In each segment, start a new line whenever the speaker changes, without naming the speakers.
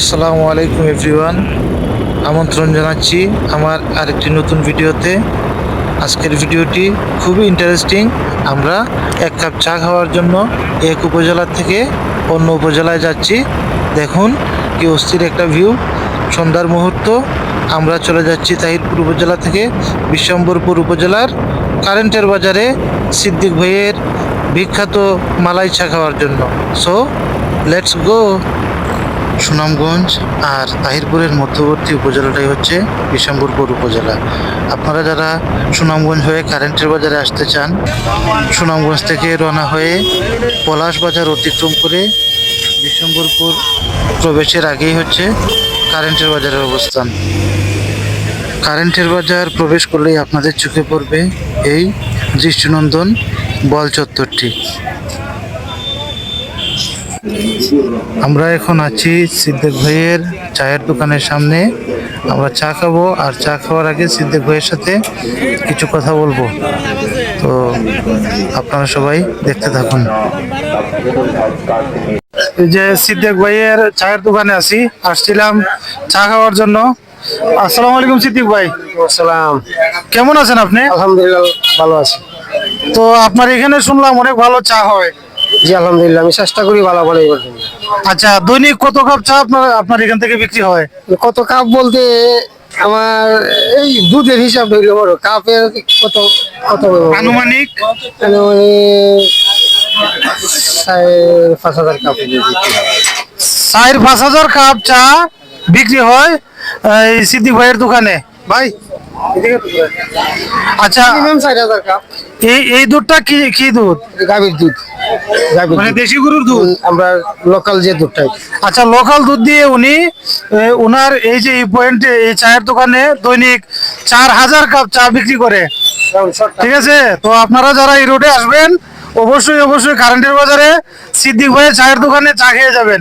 আসসালামু আলাইকুম এভরিওয়ান, আমন্ত্রণ জানাচ্ছি আমার আরেকটি নতুন ভিডিওতে। আজকের ভিডিওটি খুবই ইন্টারেস্টিং আমরা এক কাপ চা খাওয়ার জন্য এক উপজেলা থেকে অন্য উপজেলায় যাচ্ছি। দেখুন কি অস্থির একটা ভিউ সন্ধ্যার মুহূর্ত, আমরা চলে যাচ্ছি তাহিরপুর উপজেলা থেকে বিশ্বম্বরপুর উপজেলার কারেন্টের বাজারে সিদ্দিক ভাইয়ের বিখ্যাত মালাই চা খাওয়ার জন্য। সো লেটস গো সুনামগঞ্জ আর তাহিরপুরের মধ্যবর্তী উপজেলাটাই হচ্ছে বিশম্বরপুর উপজেলা। আপনারা যারা সুনামগঞ্জ হয়ে কারেন্টের বাজারে আসতে চান, সুনামগঞ্জ থেকে রওনা হয়ে পলাশ বাজার অতিক্রম করে বিশম্বরপুর প্রবেশের আগেই হচ্ছে কারেন্টের বাজারের অবস্থান। কারেন্টের বাজার প্রবেশ করলেই আপনাদের চোখে পড়বে এই দৃষ্টিনন্দন বল চত্বরটি। আমরা এখন আছি সিদ্দিক ভাইয়ের চায়ের দোকানের সামনে। আমরা চা খাব আর চা খাওয়ার আগে সিদ্দিক ভাইয়ের সাথে কিছু কথা বলব। তো আপনারা সবাই দেখতে থাকুন। যে সিদ্দিক ভাইয়ের চায়ের দোকানে আছি আসছিলাম চা খাওয়ার জন্য। আসসালামু আলাইকুম সিদ্দিক ভাই।
আসসালাম।
কেমন আছেন আপনি?
আলহামদুলিল্লাহ ভালো আছি।
তো আপনার এখানে শুনলাম অনেক ভালো চা হয়।
জি আলহামদুলিল্লাহ আমি চেষ্টা করি ভালো এবার
আচ্ছা দৈনিক কত কাপ চা আপনার আপনার এখান থেকে বিক্রি হয়?
কত কাপ বলতে আমার এই দুধের হিসাব ধরলে বড় কাপের কত কত
আনুমানিক?
মানে পাঁচ হাজার কাপ
চার পাঁচ হাজার কাপ চা বিক্রি হয় এই সিদ্দিক ভাইয়ের দোকানে। ভাই আচ্ছা এই এই দুধটা কি কি দুধ?
গাভীর দুধ।
মানে দেশি গরুর দুধ?
আমরা লোকাল যে দুধটা
আচ্ছা লোকাল দুধ দিয়ে উনি এ, উনার এই যে এই পয়েন্টে এই চায়ের দোকানে দৈনিক চার হাজার কাপ চা বিক্রি করে। ঠিক আছে? তো আপনারা যারা এই রোডে আসবেন অবশ্যই অবশ্যই কারেন্টের বাজারে সিদ্দিক ভাইয়ের চায়ের দোকানে চা খেয়ে যাবেন।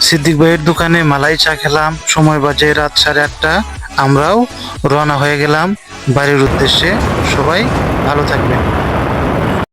সিদ্দিক ভাইয়ের দোকানে মালাই চা খেলাম। সময় বাজে রাত সাড়ে আটটা। আমরাও রওনা হয়ে গেলাম। বাড়ির উদ্দেশ্যে সবাই ভালো থাকবেন।